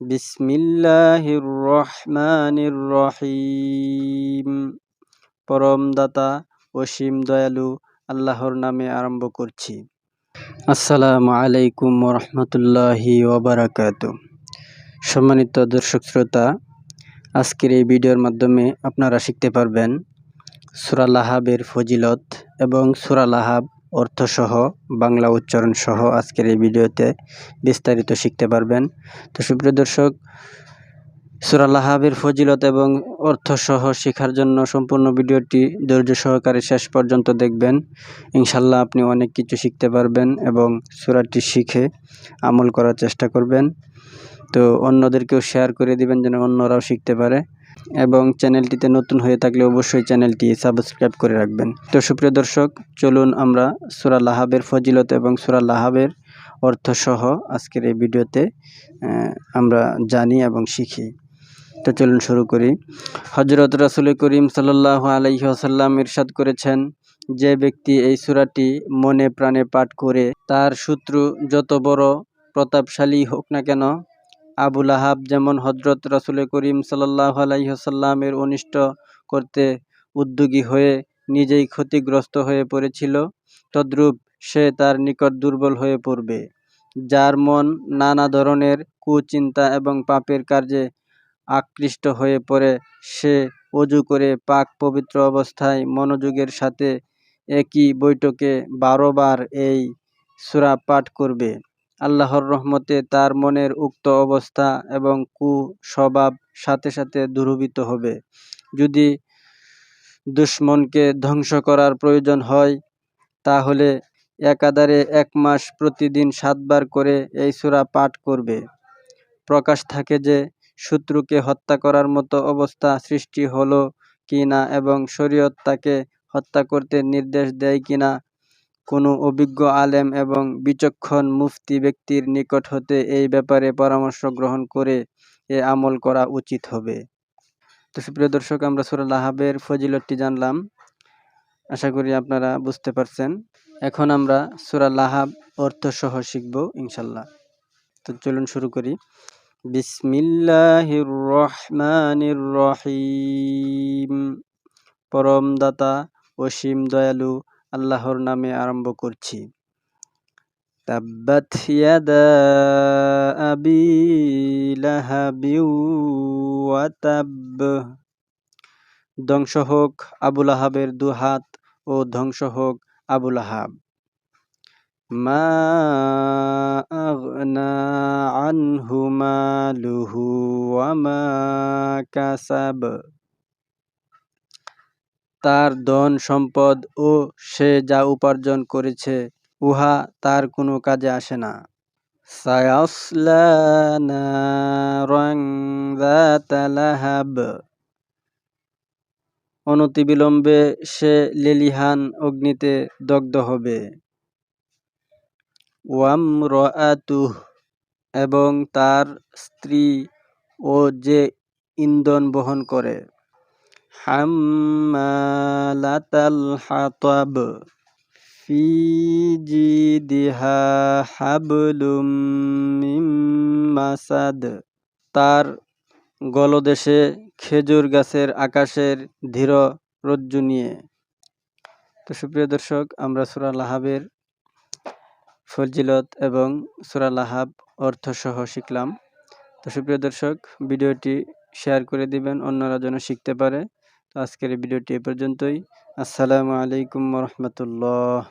বিসমিল্লাহির রহমানির রহিম পরম দাতা অসীম দয়ালু, আল্লাহর নামে আরম্ভ করছি। আসসালামু আলাইকুম রহমতুল্লাহি ওবরাকাত সম্মানিত দর্শক শ্রোতা, আজকের এই ভিডিওর মাধ্যমে আপনারা শিখতে পারবেন সুরা লাহাবের ফজিলত এবং সুরা লাহাব অর্থসহ, বাংলা উচ্চারণ সহ আজকের এই ভিডিওতে বিস্তারিত শিখতে পারবেন। তো সুপ্রিয় দর্শক, সুরা লাহাবের ফজিলত এবং অর্থসহ শেখার জন্য সম্পূর্ণ ভিডিওটি ধৈর্য সহকারে শেষ পর্যন্ত দেখবেন। ইনশাল্লাহ আপনি অনেক কিছু শিখতে পারবেন এবং সুরাটি শিখে আমল করার চেষ্টা করবেন। তো অন্যদেরকেও শেয়ার করে দিবেন যেন অন্যরাও শিখতে পারে। এবং চ্যানেলটিতে নতুন হয়ে থাকলে অবশ্যই চ্যানেলটি সাবস্ক্রাইব করে রাখবেন। তো সুপ্রিয় দর্শক, চলুন আমরা সুরা লাহাবের ফজিলত এবং সুরা লাহাবের অর্থসহ আজকের এই ভিডিওতে আমরা জানি এবং শিখি। তো চলুন শুরু করি। হজরত রাসুল করিম সাল্লাহ আলহি আসাল্লাম ইরশাদ করেছেন, যে ব্যক্তি এই সুরাটি মনে প্রাণে পাঠ করে, তার শত্রু যত বড় প্রতাপশালী হোক না কেন আবুল আহাব যেমন হজরত রাসুল করিম সাল্লাহ আলাইসাল্লামের অনিষ্ট করতে উদ্যোগী হয়ে নিজেই ক্ষতিগ্রস্ত হয়ে পড়েছিল, তদ্রূপ সে তার নিকট দুর্বল হয়ে পড়বে। যার মন নানা ধরনের কুচিন্তা এবং পাপের কার্যে আকৃষ্ট হয়ে পড়ে, সে অজু করে পাক পবিত্র অবস্থায় মনোযোগের সাথে একই বৈঠকে বারোবার এই সুরা পাঠ করবে। আল্লাহর রহমতে তার মনের উক্ত অবস্থা এবং কু স্বভাব সাথে সাথে দূরভীত হবে। যদি দুশ্মনকে ধ্বংস করার প্রয়োজন হয়, তাহলে একাধারে এক মাস প্রতিদিন সাতবার করে এই সুরা পাঠ করবে। প্রকাশ থাকে যে, শত্রুকে হত্যা করার মতো অবস্থা সৃষ্টি হলো কি না এবং শরীয়ত তাকে হত্যা করতে নির্দেশ দেয় কিনা কোনো অভিজ্ঞ আলেম এবং বিচক্ষণ মুফতি ব্যক্তির নিকট হতে এই ব্যাপারে পরামর্শ গ্রহণ করে এ আমল করা উচিত হবে। তো সুপ্রিয় দর্শক, আমরা সুরাল আহাবের ফজিলতটি জানলাম। আশা করি আপনারা বুঝতে পারছেন। এখন আমরা সুরা লাহাব অর্থসহ শিখব ইনশাল্লাহ তো চলুন শুরু করি। বিসমিল্লাহির রহমানির রহিম। পরম দাতা অসীম দয়ালু আল্লাহর নামে আরম্ভ করছি। তাব্বাত ইয়াদা আবি লাহাবি ওয়া তাব ধ্বংস হোক আবুল আহাবের দুহাত ও ধ্বংস হোক আবুল আহাব মা আগনা আনহু মালুহু ওয়া কাসাব। তার ধন, সম্পদ ও সে যা উপার্জন করেছে, উহা তার কোনো কাজে আসে না। অনতিবিলম্বে সে লেলিহান অগ্নিতে দগ্ধ হবে। ওয়াম রাতুহ এবং তার স্ত্রী ও যে ইন্ধন বহন করে। হাম্মালাতাল হাতাব ফি জিদিহা হাবলুম মাসাদ তার গলদেশে খেজুর গাছের আকাশের ধীর রজ্জু নিয়ে। তো সুপ্রিয় দর্শক, আমরা সুরা লাহাবের ফজিলত এবং সুরা লাহাব অর্থসহ শিখলাম। তো সুপ্রিয় দর্শক, ভিডিওটি শেয়ার করে দিবেন, অন্যরা যেন শিখতে পারে। তো আজকের ভিডিওটি এ পর্যন্তই। আসসালামু আলাইকুম রহমতুল্লাহ।